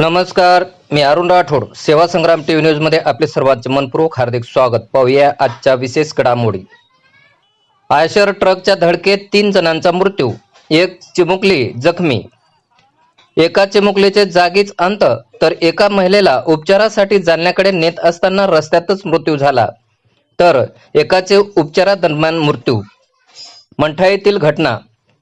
नमस्कार मी अरुण राठोड. सेवा संग्राम टीव्ही न्यूजमध्ये आपले सर्वांचे मनपूर्वक हार्दिक स्वागत. पाहूया आजच्या विशेष घडामोडी. आयशर ट्रकच्या धडकेत तीन जणांचा मृत्यू. एक चिमुकली जखमी. एका चिमुकलीचे जागीच अंत तर एका महिलेला उपचारासाठी जालन्याकडे नेत असताना रस्त्यातच मृत्यू झाला. तर एकाचे उपचारादरम्यान मृत्यू. मंठा येथील घटना.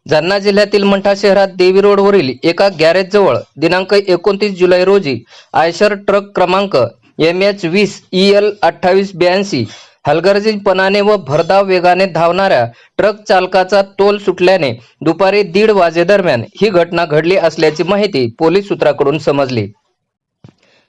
जालना जिल्ह्यातील मंठा शहरात देवी रोडवरील एका गॅरेजजवळ दिनांक एकोणतीस जुलै रोजी आयशर ट्रक क्रमांक एम एच वीस ई एल अठ्ठावीस ब्याऐंशी हलगर्जीपणाने व भरधाव वेगाने धावणाऱ्या ट्रक चालकाचा तोल सुटल्याने दुपारी दीड वाजेदरम्यान ही घटना घडली असल्याची माहिती पोलीस सूत्राकडून समजली.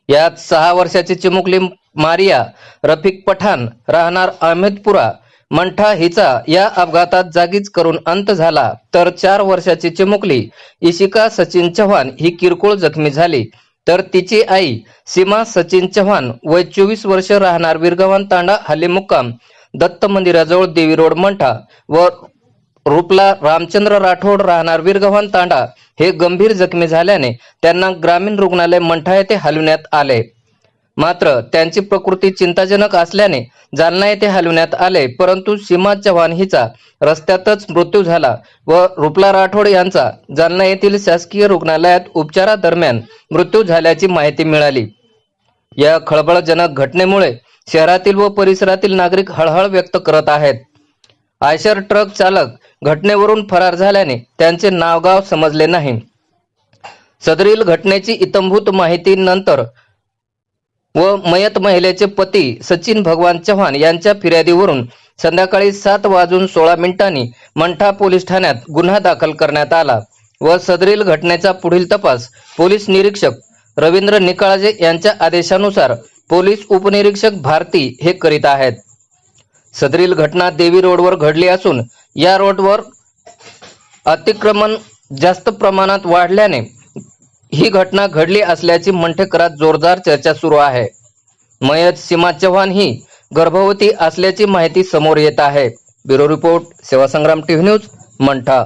यात सहा वर्षाची चिमुकली मारिया रफिक पठाण राहणार अहमदपुरा मंठा हिचा या अपघातात जागीच करून अंत झाला तर चार वर्षाची चिमुकली. इशिका सचिन चव्हाण ही किरकोळ जखमी झाली तर तिची आई सीमा सचिन चव्हाण वय चोवीस वर्ष राहणार विरगव्हाण तांडा हल्ली मुक्काम दत्त मंदिराजवळ देवी रोड मंठा व रुपला रामचंद्र राठोड राहणार वीरगव्हाण तांडा हे गंभीर जखमी झाल्याने त्यांना ग्रामीण रुग्णालय मंठा येथे हलविण्यात आले. मात्र त्यांची प्रकृती चिंताजनक असल्याने जालना येथे हलविण्यात आले परंतु सीमा चव्हाण हिचा रस्त्यातच मृत्यू झाला व रुपला राठोड यांचा जालना येथील शासकीय रुग्णालयात उपचारादरम्यान मृत्यू झाल्याची माहिती मिळाली. या खळबळजनक घटनेमुळे शहरातील व परिसरातील नागरिक हळहळ व्यक्त करत आहेत. आयशर ट्रक चालक घटनेवरून फरार झाल्याने त्यांचे नावगाव समजले नाही. सदरील घटनेची इतंभूत माहिती नंतर व मयत महिलेचे पती सचिन भगवान चव्हाण यांच्या फिर्यादीवरून संध्याकाळी सात वाजून सोळा मिनिटांनी मंठा पोलीस ठाण्यात गुन्हा दाखल करण्यात आला व सदरील घटनेचा पुढील तपास पोलीस निरीक्षक रवींद्र निकाळजे यांच्या आदेशानुसार पोलीस उपनिरीक्षक भारती हे करीत आहेत. सदरील घटना देवी रोडवर घडली असून या रोडवर अतिक्रमण जास्त प्रमाणात वाढल्याने ही घटना घडली असल्याची मंठेकरात जोरदार चर्चा सुरू आहे. मयत सीमा चव्हाण ही गर्भवती असल्याची माहिती समोर येत आहे. Bureau report Sevasangram TV news Mantha.